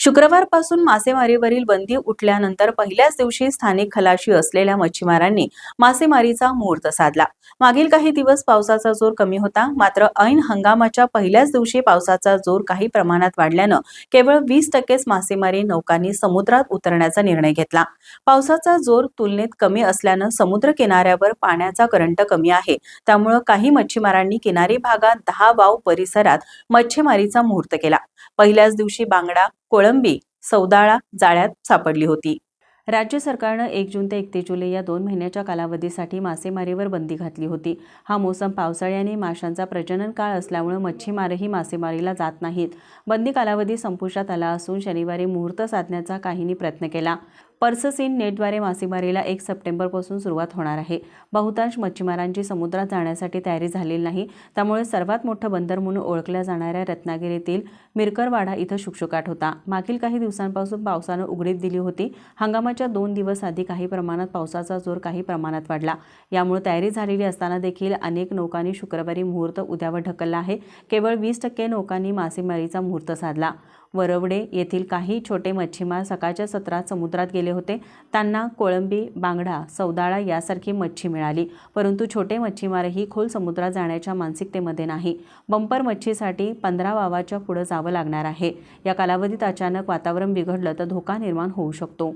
शुक्रवारपासून मासेमारीवरील बंदी उठल्यानंतर पहिल्याच दिवशी स्थानिक खलाशी असलेल्या मच्छीमारांनी मासेमारीचा मुहूर्त साधला. मागील काही दिवस पावसाचा जोर कमी होता मात्र ऐन हंगामाच्या पहिल्याच दिवशी पावसाचा जोर काही प्रमाणात वाढल्यानं केवळ वीस टक्केच मासेमारी नौकांनी समुद्रात उतरण्याचा निर्णय घेतला. पावसाचा जोर तुलनेत कमी असल्यानं समुद्र किनाऱ्यावर पाण्याचा करंट कमी आहे. त्यामुळं काही मच्छीमारांनी किनारी भागात दहा वाव परिसरात मच्छीमारीचा मुहूर्त केला. पहिल्याच दिवशी बांगडा कोळंबी सौदाळा जाळ्यात सापडली होती. राज्य सरकारनं एक जून ते एकतीस जुलै या दोन महिन्याच्या कालावधीसाठी मासेमारीवर बंदी घातली होती. हा मोसम पावसाळ्याने माशांचा प्रजनन काळ असल्यामुळे मच्छीमारही मासेमारीला जात नाहीत. बंदी कालावधी संपुष्टात आला असून शनिवारी मुहूर्त साधण्याचा काहींनी प्रयत्न केला. पर्ससीन नेटद्वारे मासेमारीला एक सप्टेंबरपासून सुरुवात होणार आहे. बहुतांश मच्छीमारांची समुद्रात जाण्यासाठी तयारी झालेली नाही. त्यामुळे सर्वात मोठं बंदर म्हणून ओळखल्या जाणाऱ्या रत्नागिरीतील मिरकरवाडा इथं शुकशुकाट होता. मागील काही दिवसांपासून पावसानं उघडीप दिली होती. हंगामाच्या दोन दिवस आधी काही प्रमाणात पावसाचा जोर काही प्रमाणात वाढला. यामुळे तयारी झालेली असताना देखील अनेक नौकांनी शुक्रवारी मुहूर्त उद्यावर ढकलला आहे. केवळ वीस टक्के नौकांनी मासेमारीचा मुहूर्त साधला. वरवडे येथील काही छोटे मच्छीमार सकाळच्या सत्रात समुद्रात गेले होते. त्यांना कोळंबी बांगडा सौदाळा यासारखी मच्छी मिळाली. परंतु छोटे मच्छीमारही खोल समुद्रात जाण्याच्या मानसिकतेमध्ये नाही. बंपर मच्छीसाठी पंधरा वावाच्या पुढं जावं लागणार आहे. या कालावधीत अचानक वातावरण बिघडलं तर धोका निर्माण होऊ शकतो.